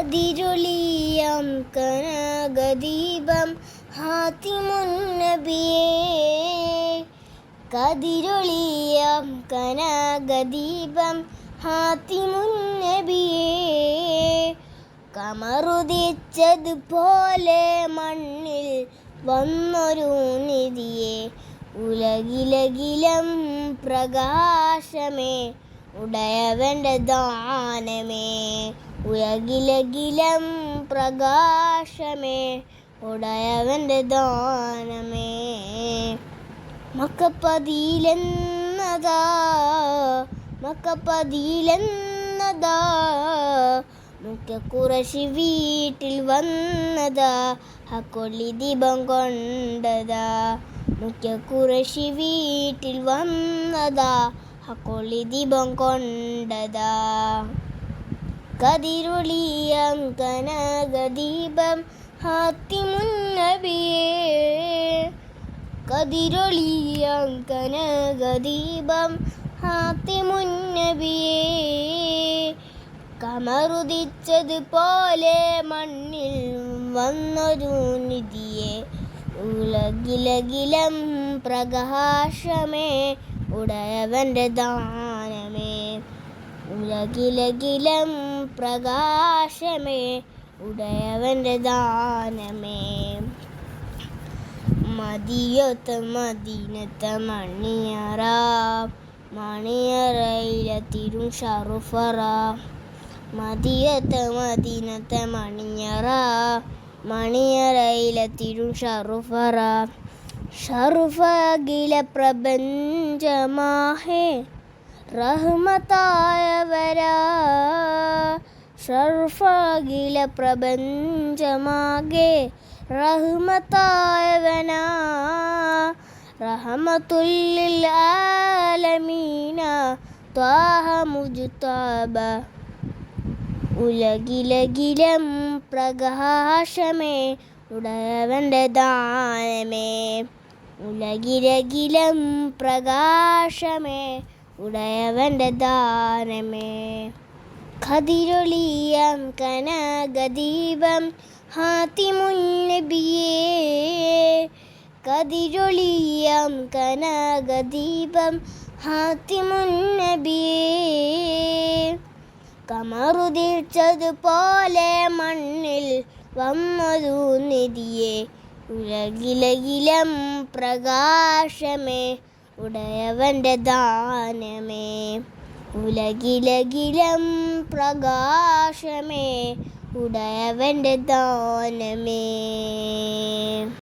അതിരുളിയം കനകദീപം ഹാത്തിമുന്നബിയേ കതിരുളിയം കനകദീപം ഹാത്തിമുന്നബിയേ കമറുദിച്ചതുപോലെ മണ്ണിൽ വന്നൊരു നിധിയെ. ഉലകിലകിലം പ്രകാശമേ. ഉടയവന്റെ ദാനമേ. ഉയകിലകിലം പ്രകാശമേ. ഉടയവന്റെ ദാനമേ. മക്കപ്പതിയിലെന്നതാ മക്കപ്പതിയിലെന്നതാ മുക്കക്കുറശി കുറശി വീട്ടിൽ വന്നതാ. ഹക്കൊള്ളി ദീപം കൊണ്ടതാ. മുക്കക്കുറശി കുറശി വീട്ടിൽ വന്നതാ. ഹക്കൊള്ളി ദീപം കൊണ്ടതാ കതിരൊളിയം കനകദീപം ഹാത്തിമുന്നബിയേ. കതിരൊളിയം കനകദീപം ഹാത്തിമുന്നബിയേ. കമറുദിച്ചതുപോലെ മണ്ണിൽ വന്നൊരു നിധിയെ. ഉലകിലകിലം പ്രകാശമേ. ഉടയവന്റെ ദാനമേ. ഉലകിലകിലം പ്രകാശമേ ഉടയവന്റെ ദാനമേ. മതിയൊത്ത മദീനത്ത മണിയറ മണിയറയിലെത്തിരും ഷറുഫറ. മതിയത്ത മദീനത്തെ മണിയറ മണിയറയിലെത്തിരും ഷറുഫറ. ഷറുഫകില പ്രപഞ്ചമാഹേ റഹ്മത്തായവരാ ഷർഫകില പ്രപഞ്ചമാകെ റഹ്മത്തായവനാ റഹമത്തുല്ലിൽ ആലമീന ത്വാഹ മുജുതാബ ഉലകിലകിലം പ്രകാശമേ ഉടയവന്റെ ദാനമേ. ഉലകിലകിലം പ്രകാശമേ ഉടയവന്റെ ദാനമേ. കതിരൊളിയം കനകദീപം ഹാത്തിമുന്നബിയേ. കതിരൊളിയം കനകദീപം ഹാത്തിമുന്നബിയേ. കമറുതിർച്ചതുപോലെ മണ്ണിൽ വന്നതു നിധിയെ. ഉലകിലകിലം പ്രകാശമേ ഉടയവന്റെ ദാനമേ. ഉലകിലകിലം പ്രകാശമേ ഉടയവന്റെ ദാനമേ.